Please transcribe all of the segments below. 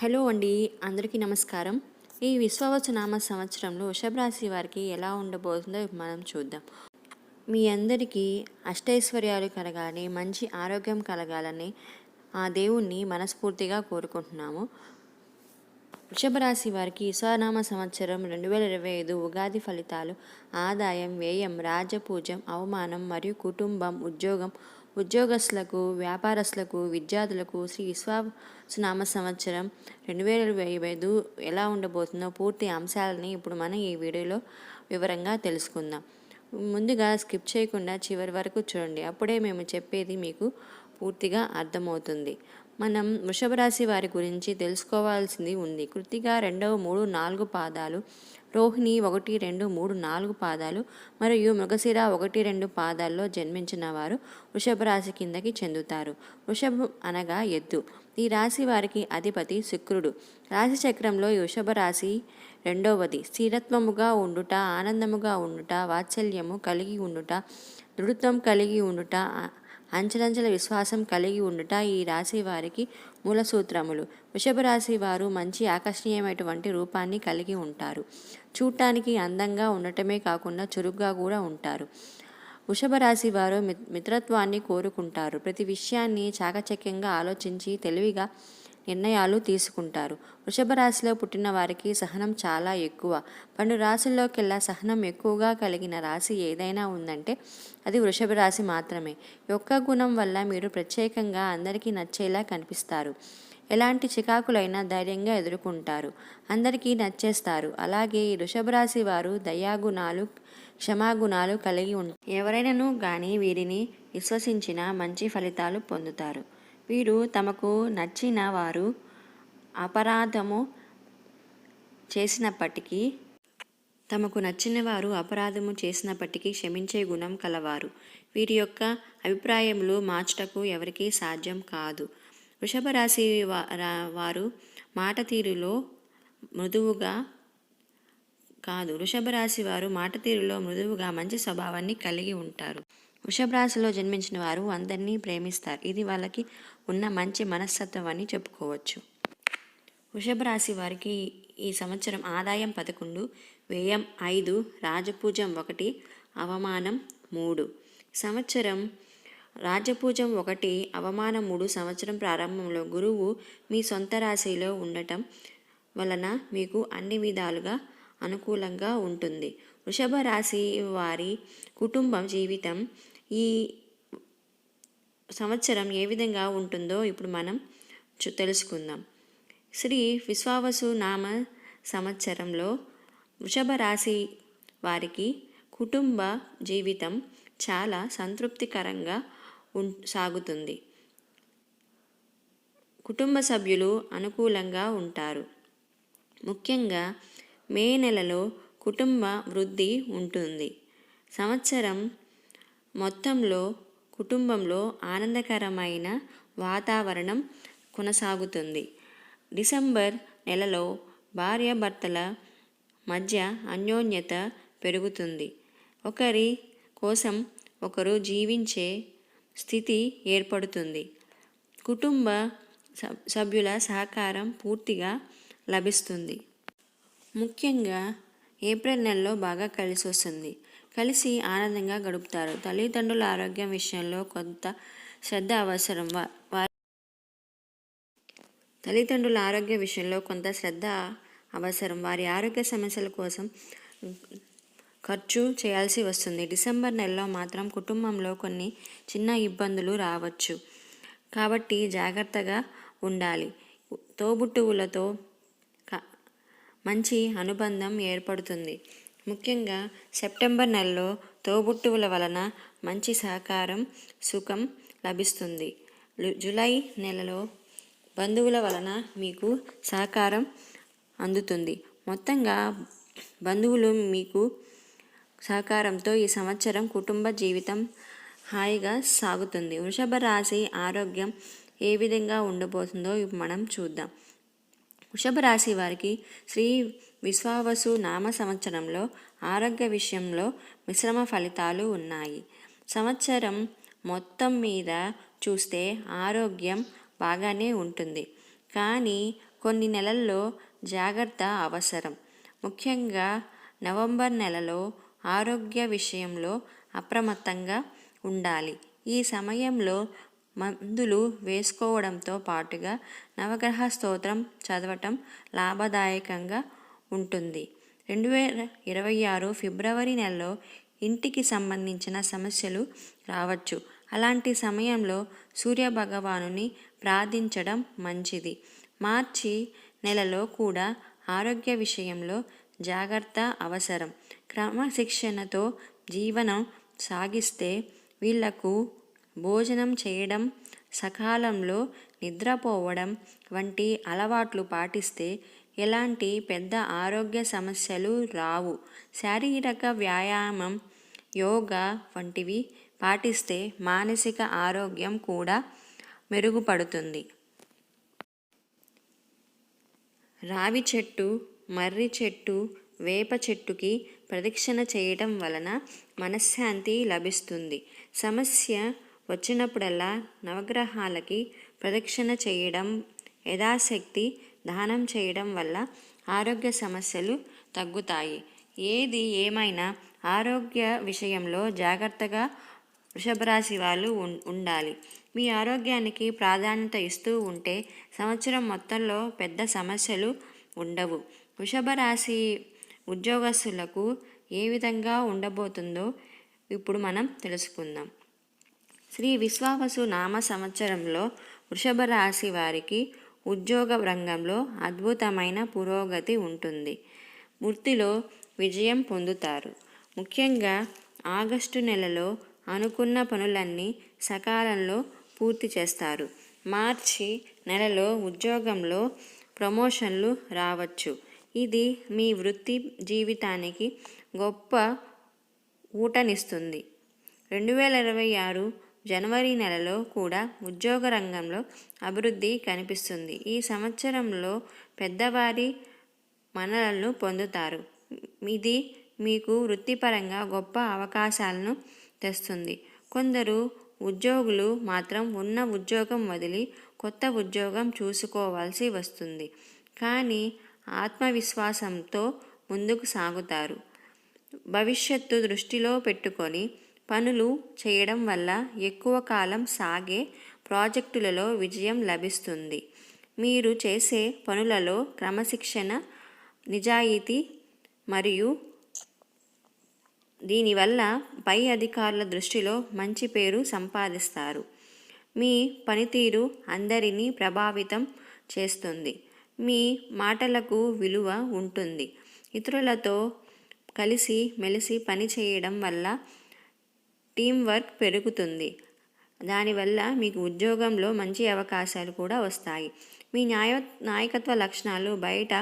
Hello అండి అందరికీ నమస్కారం. ఈ విశ్వవచనామ సంవత్సరంలో వృషభ రాశి వారికి ఎలా ఉండబోతుందో మనం చూద్దాం. మీ అందరికీ అష్టైశ్వర్యాలు కలగాలి మంచి ఆరోగ్యం కలగాలని ఆ దేవుణ్ణి మనస్ఫూర్తిగా కోరుకుంటున్నాము. వృషభ రాశి వారికి విశ్వనామ సంవత్సరం రెండు వేల ఇరవై ఐదు ఉగాది ఫలితాలు ఆదాయం వ్యయం రాజపూజం అవమానం మరియు కుటుంబం ఉద్యోగం ఉద్యోగస్తులకు వ్యాపారస్తులకు విద్యార్థులకు శ్రీ విశ్వాసనామ సంవత్సరం రెండు వేల ఇరవై ఐదు ఎలా ఉండబోతుందో పూర్తి అంశాలని ఇప్పుడు మనం ఈ వీడియోలో వివరంగా తెలుసుకుందాం. ముందుగా స్కిప్ చేయకుండా చివరి వరకు చూడండి. అప్పుడే మేము చెప్పేది మీకు పూర్తిగా అర్థమవుతుంది. మనం వృషభ రాశి వారి గురించి తెలుసుకోవాల్సింది ఉంది. కృతిగా రెండవ మూడు నాలుగు పాదాలు రోహిణి ఒకటి రెండు మూడు నాలుగు పాదాలు మరియు మృగశిర ఒకటి రెండు పాదాల్లో జన్మించిన వారు వృషభ రాశి కిందకి చెందుతారు. వృషభం అనగా ఎద్దు. ఈ రాశి వారికి అధిపతి శుక్రుడు. రాశి చక్రంలో ఈ వృషభ రాశి రెండవది. స్థిరత్వముగా ఉండుట ఆనందముగా ఉండుట వాత్సల్యము కలిగి ఉండుట దృఢత్వం కలిగి ఉండుట అంచలంచల విశ్వాసం కలిగి ఉండుట ఈ రాశి వారికి మూల సూత్రములు వృషభ రాశి వారు మంచి ఆకర్షణీయమైనటువంటి రూపాన్ని కలిగి ఉంటారు. చూడటానికి అందంగా ఉండటమే కాకుండా చురుగ్గా కూడా ఉంటారు. వృషభ రాశి వారు మిత్రత్వాన్ని కోరుకుంటారు. ప్రతి విషయాన్ని చాకచక్యంగా ఆలోచించి తెలివిగా నిర్ణయాలు తీసుకుంటారు. వృషభ రాశిలో పుట్టిన వారికి సహనం చాలా ఎక్కువ. పన్ను రాశుల్లోకెల్లా సహనం ఎక్కువగా కలిగిన రాశి ఏదైనా ఉందంటే అది వృషభ రాశి మాత్రమే. యొక్క గుణం వల్ల మీరు ప్రత్యేకంగా అందరికీ నచ్చేలా కనిపిస్తారు. ఎలాంటి చికాకులైనా ధైర్యంగా ఎదుర్కొంటారు. అందరికీ నచ్చేస్తారు. అలాగే ఈ రాశి వారు దయాగుణాలు క్షమాగుణాలు కలిగి ఉంటారు ఎవరైనాను కానీ వీరిని విశ్వసించిన మంచి ఫలితాలు పొందుతారు. వీరు తమకు నచ్చిన వారు అపరాధము చేసినప్పటికీ తమకు నచ్చిన వారు అపరాధము చేసినప్పటికీ క్షమించే గుణం కలవారు. వీరి యొక్క అభిప్రాయములు మార్చటకు ఎవరికీ సాధ్యం కాదు. వృషభ రాశి వారు మాట తీరులో మృదువుగా కాదు. వృషభ రాశి వారు మాట తీరులో మృదువుగా మంచి స్వభావాన్ని కలిగి ఉంటారు. వృషభ రాశిలో జన్మించిన వారు అందరినీ ప్రేమిస్తారు. ఇది వాళ్ళకి ఉన్న మంచి మనస్తత్వం అని చెప్పుకోవచ్చు. వృషభ రాశి వారికి ఈ సంవత్సరం ఆదాయం పదకొండు వ్యయం ఐదు రాజపూజం ఒకటి అవమానం మూడు. సంవత్సరం రాజపూజం ఒకటి అవమానం మూడు సంవత్సరం ప్రారంభంలో గురువు మీ సొంత రాశిలో ఉండటం వలన మీకు అన్ని విధాలుగా అనుకూలంగా ఉంటుంది. వృషభ రాశి వారి కుటుంబం జీవితం ఈ సంవత్సరం ఏ విధంగా ఉంటుందో ఇప్పుడు మనం తెలుసుకుందాం. శ్రీ విశ్వావసు నామ సంవత్సరంలో వృషభ రాశి వారికి కుటుంబ జీవితం చాలా సంతృప్తికరంగా సాగుతుంది. కుటుంబ సభ్యులు అనుకూలంగా ఉంటారు. ముఖ్యంగా మే నెలలో కుటుంబ వృద్ధి ఉంటుంది. సంవత్సరం మొత్తంలో కుటుంబంలో ఆనందకరమైన వాతావరణం కొనసాగుతుంది. డిసెంబర్ నెలలో భార్యాభర్తల మధ్య అన్యోన్యత పెరుగుతుంది. ఒకరి కోసం ఒకరు జీవించే స్థితి ఏర్పడుతుంది. కుటుంబ సభ్యుల సహకారం పూర్తిగా లభిస్తుంది. ముఖ్యంగా ఏప్రిల్ నెలలో బాగా కలిసి వస్తుంది. కలిసి ఆనందంగా గడుపుతారు. తల్లిదండ్రుల ఆరోగ్యం విషయంలో కొంత శ్రద్ధ అవసరం. వారి తల్లిదండ్రుల ఆరోగ్య విషయంలో కొంత శ్రద్ధ అవసరం. వారి ఆరోగ్య సమస్యల కోసం ఖర్చు చేయాల్సి వస్తుంది. డిసెంబర్ నెలలో మాత్రం కుటుంబంలో కొన్ని చిన్న ఇబ్బందులు రావచ్చు. కాబట్టి జాగ్రత్తగా ఉండాలి. తోబుట్టువులతో మంచి అనుబంధం ఏర్పడుతుంది. ముఖ్యంగా సెప్టెంబర్ నెలలో తోబుట్టువుల వలన మంచి సహకారం సుఖం లభిస్తుంది. జూలై నెలలో బంధువుల వలన మీకు సహకారం అందుతుంది. మొత్తంగా బంధువులు మీకు సహకారంతో ఈ సంవత్సరం కుటుంబ జీవితం హాయిగా సాగుతుంది. వృషభ రాశి ఆరోగ్యం ఏ విధంగా ఉండబోతుందో మనం చూద్దాం. వృషభ రాశి వారికి శ్రీ విశ్వావసు నామ సంవత్సరంలో ఆరోగ్య విషయంలో మిశ్రమ ఫలితాలు ఉన్నాయి. సంవత్సరం మొత్తం మీద చూస్తే ఆరోగ్యం బాగానే ఉంటుంది. కానీ కొన్ని నెలల్లో జాగ్రత్త అవసరం. ముఖ్యంగా నవంబర్ నెలలో ఆరోగ్య విషయంలో అప్రమత్తంగా ఉండాలి. ఈ సమయంలో మందులు వేసుకోవడంతో పాటుగా నవగ్రహ స్తోత్రం చదవటం లాభదాయకంగా ఉంటుంది. రెండు వేల ఇరవై ఆరు ఫిబ్రవరి నెలలో ఇంటికి సంబంధించిన సమస్యలు రావచ్చు. అలాంటి సమయంలో సూర్య భగవానుని ప్రార్థించడం మంచిది. మార్చి నెలలో కూడా ఆరోగ్య విషయంలో జాగ్రత్త అవసరం. క్రమశిక్షణతో జీవనం సాగిస్తే వీళ్ళకు భోజనం చేయడం సకాలంలో నిద్రపోవడం వంటి అలవాట్లు పాటిస్తే ఎలాంటి పెద్ద ఆరోగ్య సమస్యలు రావు. శారీరక వ్యాయామం యోగా వంటివి పాటిస్తే మానసిక ఆరోగ్యం కూడా మెరుగుపడుతుంది. రావి చెట్టు మర్రి చెట్టు వేప చెట్టుకి ప్రదక్షిణ చేయటం వలన మనశ్శాంతి లభిస్తుంది. సమస్య వచ్చినప్పుడల్లా నవగ్రహాలకి ప్రదక్షిణ చేయడం యథాశక్తి దానం చేయడం వల్ల ఆరోగ్య సమస్యలు తగ్గుతాయి. ఏది ఏమైనా ఆరోగ్య విషయంలో జాగ్రత్తగా వృషభరాశి వాళ్ళు ఉండాలి. మీ ఆరోగ్యానికి ప్రాధాన్యత ఇస్తూ ఉంటే సంవత్సరం మొత్తంలో పెద్ద సమస్యలు ఉండవు. వృషభ రాశి ఉద్యోగస్తులకు ఏ విధంగా ఉండబోతుందో ఇప్పుడు మనం తెలుసుకుందాం. శ్రీ విశ్వావసు నామ సంవత్సరంలో వృషభ రాశి వారికి ఉద్యోగ రంగంలో అద్భుతమైన పురోగతి ఉంటుంది. వృత్తిలో విజయం పొందుతారు. ముఖ్యంగా ఆగస్టు నెలలో అనుకున్న పనులన్నీ సకాలంలో పూర్తి చేస్తారు. మార్చి నెలలో ఉద్యోగంలో ప్రమోషన్లు రావచ్చు. ఇది మీ వృత్తి జీవితానికి గొప్ప ఊటనిస్తుంది. రెండు వేల ఇరవై ఆరు జనవరి నెలలో కూడా ఉద్యోగ రంగంలో అభివృద్ధి కనిపిస్తుంది. ఈ సంవత్సరంలో పెద్దవారి మనలను పొందుతారు. ఇది మీకు వృత్తిపరంగా గొప్ప అవకాశాలను తెస్తుంది. కొందరు ఉద్యోగులు మాత్రం ఉన్న ఉద్యోగం వదిలి కొత్త ఉద్యోగం చూసుకోవాల్సి వస్తుంది. కానీ ఆత్మవిశ్వాసంతో ముందుకు సాగుతారు. భవిష్యత్తు దృష్టిలో పెట్టుకొని పనులు చేయడం వల్ల ఎక్కువ కాలం సాగే ప్రాజెక్టులలో విజయం లభిస్తుంది. మీరు చేసే పనులలో క్రమశిక్షణ నిజాయితీ మరియు దీనివల్ల పై అధికారుల దృష్టిలో మంచి పేరు సంపాదిస్తారు. మీ పనితీరు అందరినీ ప్రభావితం చేస్తుంది. మీ మాటలకు విలువ ఉంటుంది. ఇతరులతో కలిసి మెలిసి పని చేయడం వల్ల టీం వర్క్ పెరుగుతుంది దానివల్ల మీకు ఉద్యోగంలో మంచి అవకాశాలు కూడా వస్తాయి. మీ న్యాయ నాయకత్వ లక్షణాలు బయట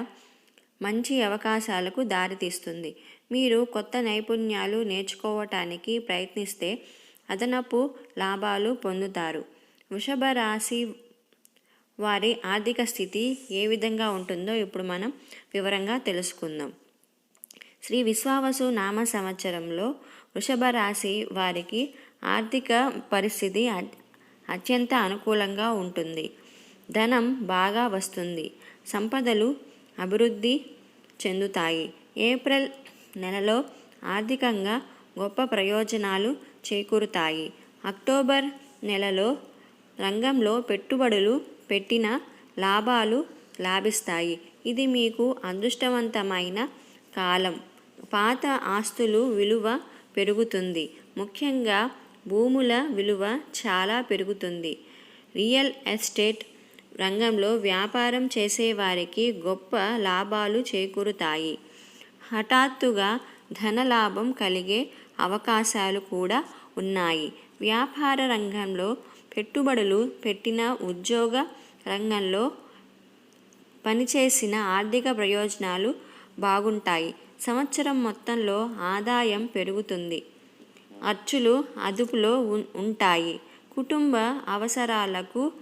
మంచి అవకాశాలకు దారితీస్తుంది. మీరు కొత్త నైపుణ్యాలు నేర్చుకోవటానికి ప్రయత్నిస్తే అదనపు లాభాలు పొందుతారు. వృషభ రాశి వారి ఆర్థిక స్థితి ఏ విధంగా ఉంటుందో ఇప్పుడు మనం వివరంగా తెలుసుకుందాం. శ్రీ విశ్వావసు నామ సంవత్సరంలో వృషభ రాశి వారికి ఆర్థిక పరిస్థితి అత్యంత అనుకూలంగా ఉంటుంది. ధనం బాగా వస్తుంది. సంపదలు అభివృద్ధి చెందుతాయి. ఏప్రిల్ నెలలో ఆర్థికంగా గొప్ప ప్రయోజనాలు చేకూరుతాయి. అక్టోబర్ నెలలో రంగంలో పెట్టుబడులు పెట్టిన లాభాలు లాభిస్తాయి. ఇది మీకు అదృష్టవంతమైన కాలం. పాత ఆస్తులు విలువ పెరుగుతుంది. ముఖ్యంగా భూముల విలువ చాలా పెరుగుతుంది. రియల్ ఎస్టేట్ రంగంలో వ్యాపారం చేసేవారికి గొప్ప లాభాలు చేకూరుతాయి. హఠాత్తుగా ధనలాభం కలిగే అవకాశాలు కూడా ఉన్నాయి. వ్యాపార రంగంలో పెట్టుబడులు పెట్టిన ఉద్యోగ రంగంలో పనిచేసిన ఆర్థిక ప్రయోజనాలు బాగుంటాయి. సంవత్సరం మొత్తంలో ఆదాయం పెరుగుతుంది. ఖర్చులు అదుపులో ఉంటాయి. కుటుంబ అవసరాలకు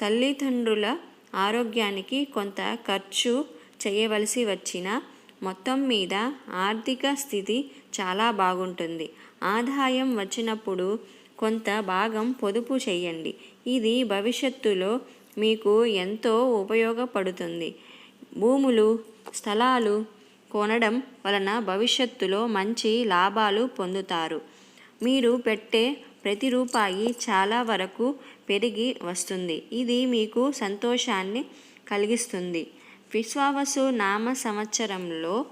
తల్లిదండ్రుల ఆరోగ్యానికి కొంత ఖర్చు చేయవలసి వచ్చిన మొత్తం మీద ఆర్థిక స్థితి చాలా బాగుంటుంది. ఆదాయం వచ్చినప్పుడు కొంత భాగం పొదుపు చేయండి. ఇది భవిష్యత్తులో మీకు ఎంతో ఉపయోగపడుతుంది. భూములు స్థలాలు కొనడం వలన భవిష్యత్తులో మంచి లాభాలు పొందుతారు. మీరు పెట్టే ప్రతి రూపాయి చాలా వరకు పెరిగి వస్తుంది. ఇది మీకు సంతోషాన్ని కలిగిస్తుంది. విశ్వావసు నామ సంవత్సరంలో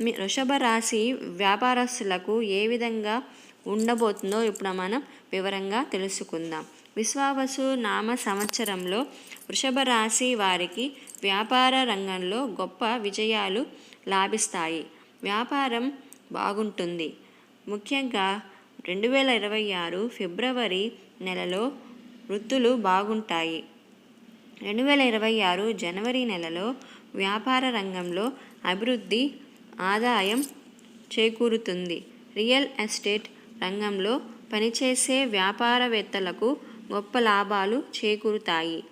మీ వృషభ రాశి వ్యాపారస్తులకు ఏ విధంగా ఉండబోతుందో ఇప్పుడు మనం వివరంగా తెలుసుకుందాం. విశ్వావసు నామ సంవత్సరంలో వృషభ రాశి వారికి వ్యాపార రంగంలో గొప్ప విజయాలు లాభిస్తాయి. వ్యాపారం బాగుంటుంది. ముఖ్యంగా రెండు వేల ఇరవై ఆరు ఫిబ్రవరి నెలలో వృత్తులు బాగుంటాయి. రెండు వేల ఇరవై ఆరు జనవరి నెలలో వ్యాపార రంగంలో అభివృద్ధి ఆదాయం చేకూరుతుంది. రియల్ ఎస్టేట్ రంగంలో పనిచేసే వ్యాపారవేత్తలకు గొప్ప లాభాలు చేకూరుతాయి.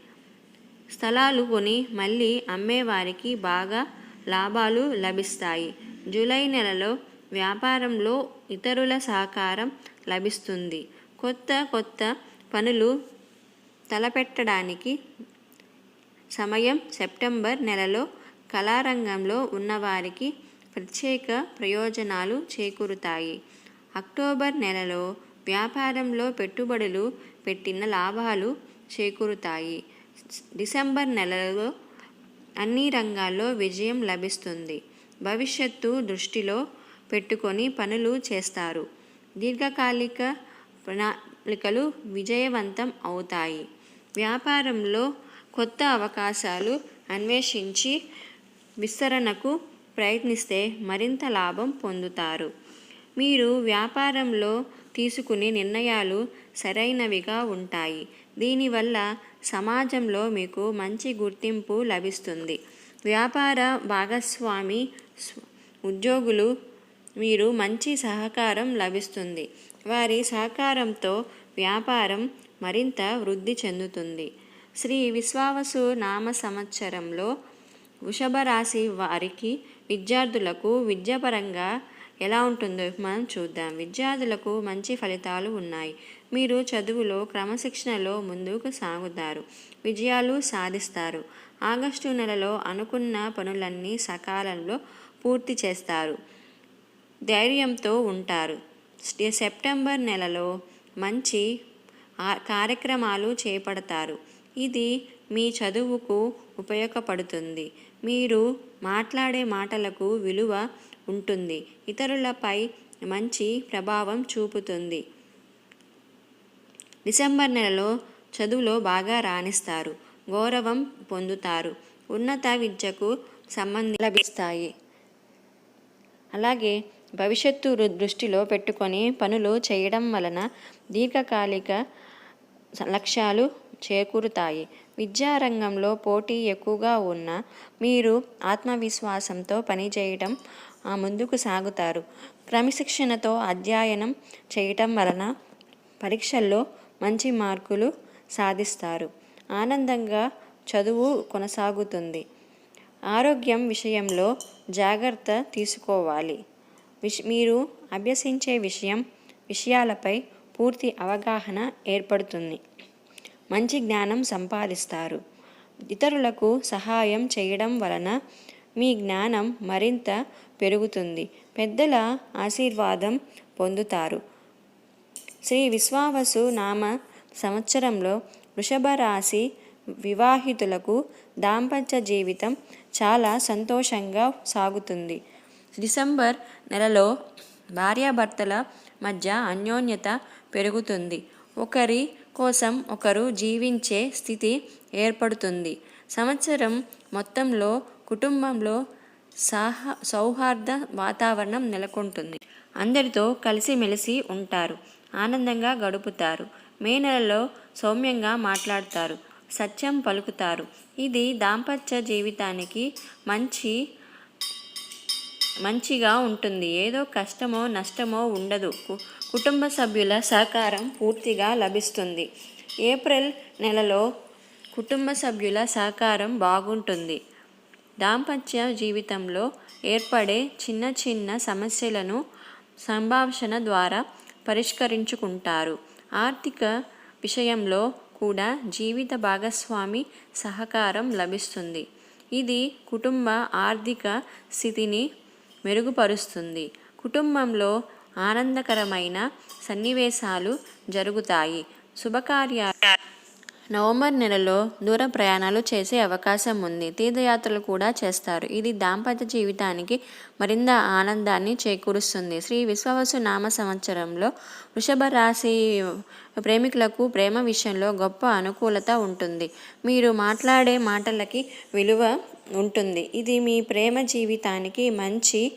స్థలాలు కొని మళ్ళీ అమ్మేవారికి బాగా లాభాలు లభిస్తాయి. జూలై నెలలో వ్యాపారంలో ఇతరుల సహకారం లభిస్తుంది. కొత్త కొత్త పనులు తలపెట్టడానికి సమయం సెప్టెంబర్ నెలలో కళారంగంలో ఉన్నవారికి ప్రత్యేక ప్రయోజనాలు చేకూరుతాయి. అక్టోబర్ నెలలో వ్యాపారంలో పెట్టుబడులు పెట్టిన లాభాలు చేకూరుతాయి. డిసెంబర్ నెలలో అన్ని రంగాల్లో విజయం లభిస్తుంది. భవిష్యత్తు దృష్టిలో పెట్టుకొని పనులు చేస్తారు. దీర్ఘకాలిక ప్రణాళికలు విజయవంతం అవుతాయి. వ్యాపారంలో కొత్త అవకాశాలు అన్వేషించి విస్తరణకు ప్రయత్నిస్తే మరింత లాభం పొందుతారు. మీరు వ్యాపారంలో తీసుకునే నిర్ణయాలు సరైనవిగా ఉంటాయి. దీనివల్ల సమాజంలో మీకు మంచి గుర్తింపు లభిస్తుంది. వ్యాపార భాగస్వామి ఉద్యోగులు మీరు మంచి సహకారం లభిస్తుంది. వారి సహకారంతో వ్యాపారం మరింత వృద్ధి చెందుతుంది. శ్రీ విశ్వావసు నామ సంవత్సరంలో వృషభ రాశి వారికి విద్యార్థులకు విద్యాపరంగా ఎలా ఉంటుందో మనం చూద్దాం. విద్యార్థులకు మంచి ఫలితాలు ఉన్నాయి. మీరు చదువులో క్రమశిక్షణలో ముందుకు సాగుతారు. విజయాలు సాధిస్తారు. ఆగస్టు నెలలో అనుకున్న పనులన్నీ సకాలంలో పూర్తి చేస్తారు. ధైర్యంతో ఉంటారు. సెప్టెంబర్ నెలలో మంచి కార్యక్రమాలు చేపడతారు. ఇది మీ చదువుకు ఉపయోగపడుతుంది. మీరు మాట్లాడే మాటలకు విలువ ఉంటుంది. ఇతరులపై మంచి ప్రభావం చూపుతుంది. డిసెంబర్ నెలలో చదువులో బాగా రాణిస్తారు. గౌరవం పొందుతారు. ఉన్నత విద్యకు సంబంధి లభిస్తాయి. అలాగే భవిష్యత్తు దృష్టిలో పెట్టుకొని పనులు చేయడం వలన దీర్ఘకాలిక లక్ష్యాలు చేకూరుతాయి. విద్యారంగంలో పోటీ ఎక్కువగా ఉన్న మీరు ఆత్మవిశ్వాసంతో పనిచేయటం ఆ, ముందుకు సాగుతారు. క్రమశిక్షణతో అధ్యయనం చేయటం వలన పరీక్షల్లో మంచి మార్కులు సాధిస్తారు. ఆనందంగా చదువు కొనసాగుతుంది. ఆరోగ్యం విషయంలో జాగ్రత్త తీసుకోవాలి. విష్ మీరు అభ్యసించే విషయం విషయాలపై పూర్తి అవగాహన ఏర్పడుతుంది. మంచి జ్ఞానం సంపాదిస్తారు. ఇతరులకు సహాయం చేయడం వలన మీ జ్ఞానం మరింత పెరుగుతుంది. పెద్దల ఆశీర్వాదం పొందుతారు. శ్రీ విశ్వావసు నామ సంవత్సరంలో వృషభ రాశి వివాహితులకు దాంపత్య జీవితం చాలా సంతోషంగా సాగుతుంది. డిసెంబర్ నెలలో భార్యాభర్తల మధ్య అన్యోన్యత పెరుగుతుంది. ఒకరి కోసం ఒకరు జీవించే స్థితి ఏర్పడుతుంది. సంవత్సరం మొత్తంలో కుటుంబంలో సహ సౌహార్ద వాతావరణం నెలకొంటుంది. అందరితో కలిసిమెలిసి ఉంటారు. ఆనందంగా గడుపుతారు. మే నెలలో సౌమ్యంగా మాట్లాడతారు. సత్యం పలుకుతారు. ఇది దాంపత్య జీవితానికి మంచి మంచిగా ఉంటుంది. ఏదో కష్టమో నష్టమో ఉండదు. కు- కుటుంబ సభ్యుల సహకారం పూర్తిగా లభిస్తుంది. ఏప్రిల్ నెలలో కుటుంబ సభ్యుల సహకారం బాగుంటుంది. దాంపత్య జీవితంలో ఏర్పడే చిన్న చిన్న సమస్యలను సంభాషణ ద్వారా పరిష్కరించుకుంటారు. ఆర్థిక విషయంలో కూడా జీవిత భాగస్వామి సహకారం లభిస్తుంది. ఇది కుటుంబ ఆర్థిక స్థితిని మెరుగుపరుస్తుంది. కుటుంబంలో ఆనందకరమైన సన్నివేశాలు జరుగుతాయి. శుభకార్యాలు నవంబర్ నెలలో దూర ప్రయాణాలు చేసే అవకాశం ఉంది. తీర్థయాత్రలు కూడా చేస్తారు. ఇది దాంపత్య జీవితానికి మరింత ఆనందాన్ని చేకూరుస్తుంది. శ్రీ విశ్వవసు నామ సంవత్సరంలో వృషభ రాశి ప్రేమికులకు ప్రేమ విషయంలో గొప్ప అనుకూలత ఉంటుంది. మీరు మాట్లాడే మాటలకి విలువ ఉంటుంది. ఇది మీ ప్రేమ జీవితానికి మంచి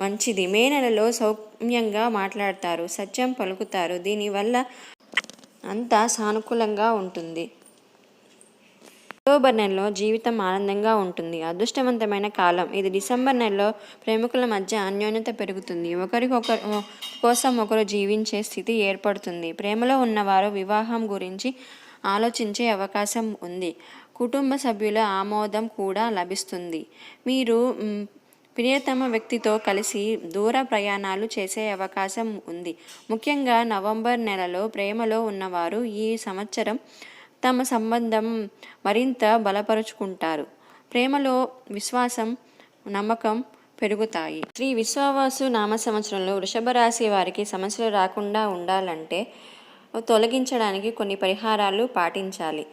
మంచిది. మే నెలలో సౌమ్యంగా మాట్లాడతారు సత్యం పలుకుతారు. దీనివల్ల అంతా సానుకూలంగా ఉంటుంది. అక్టోబర్ నెలలో జీవితం ఆనందంగా ఉంటుంది. అదృష్టవంతమైన కాలం. ఇది డిసెంబర్ నెలలో ప్రేమికుల మధ్య అన్యోన్యత పెరుగుతుంది. ఒకరికొకరు కోసం ఒకరు జీవించే స్థితి ఏర్పడుతుంది. ప్రేమలో ఉన్నవారు వివాహం గురించి ఆలోచించే అవకాశం ఉంది. కుటుంబ సభ్యుల ఆమోదం కూడా లభిస్తుంది. మీరు ప్రియతమ వ్యక్తితో కలిసి దూర ప్రయాణాలు చేసే అవకాశం ఉంది. ముఖ్యంగా నవంబర్ నెలలో ప్రేమలో ఉన్నవారు ఈ సంవత్సరం తమ సంబంధం మరింత బలపరుచుకుంటారు. ప్రేమలో విశ్వాసం నమ్మకం పెరుగుతాయి. శ్రీ విశ్వావాసు నామ సంవత్సరంలో వృషభ రాశి వారికి సమస్యలు రాకుండా ఉండాలంటే తొలగించడానికి కొన్ని పరిహారాలు పాటించాలి.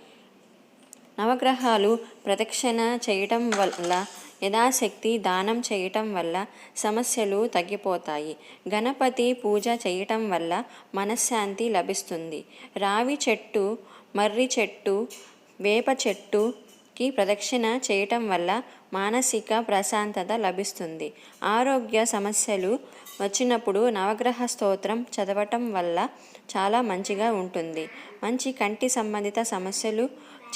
నవగ్రహాలు ప్రదక్షిణ చేయటం వల్ల యథాశక్తి దానం చేయటం వల్ల సమస్యలు తగ్గిపోతాయి. గణపతి పూజ చేయటం వల్ల మనశ్శాంతి లభిస్తుంది. రావి చెట్టు మర్రి చెట్టు వేప చెట్టుకి ప్రదక్షిణ చేయటం వల్ల మానసిక ప్రశాంతత లభిస్తుంది. ఆరోగ్య సమస్యలు వచ్చినప్పుడు నవగ్రహ స్తోత్రం చదవటం వల్ల చాలా మంచిగా ఉంటుంది. మంచి కంటి సంబంధిత సమస్యలు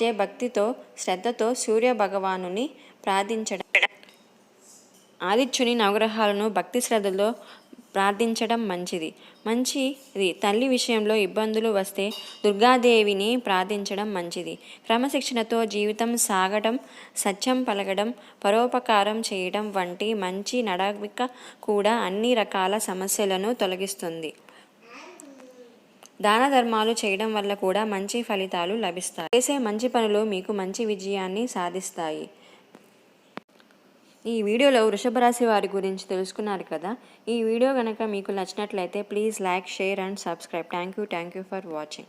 చే భక్తితో శ్రద్ధతో సూర్య భగవానుని ప్రార్థించడం. ఆదిత్యుని నవగ్రహాలను భక్తి శ్రద్ధలో ప్రార్థించడం మంచిది. మంచిది. తల్లి విషయంలో ఇబ్బందులు వస్తే దుర్గాదేవిని ప్రార్థించడం మంచిది. క్రమశిక్షణతో జీవితం సాగడం సత్యం పలకడం పరోపకారం చేయడం వంటి మంచి నడవిక కూడా అన్ని రకాల సమస్యలను తొలగిస్తుంది. దాన ధర్మాలు చేయడం వల్ల కూడా మంచి ఫలితాలు లభిస్తాయి. చేసే మంచి పనులు మీకు మంచి విజయాన్ని సాధిస్తాయి. ఈ వీడియోలో వృషభ రాశి వారి గురించి తెలుసుకున్నారు కదా. ఈ వీడియో కనుక మీకు నచ్చినట్లయితే please like share and subscribe. Thank you thank you for watching.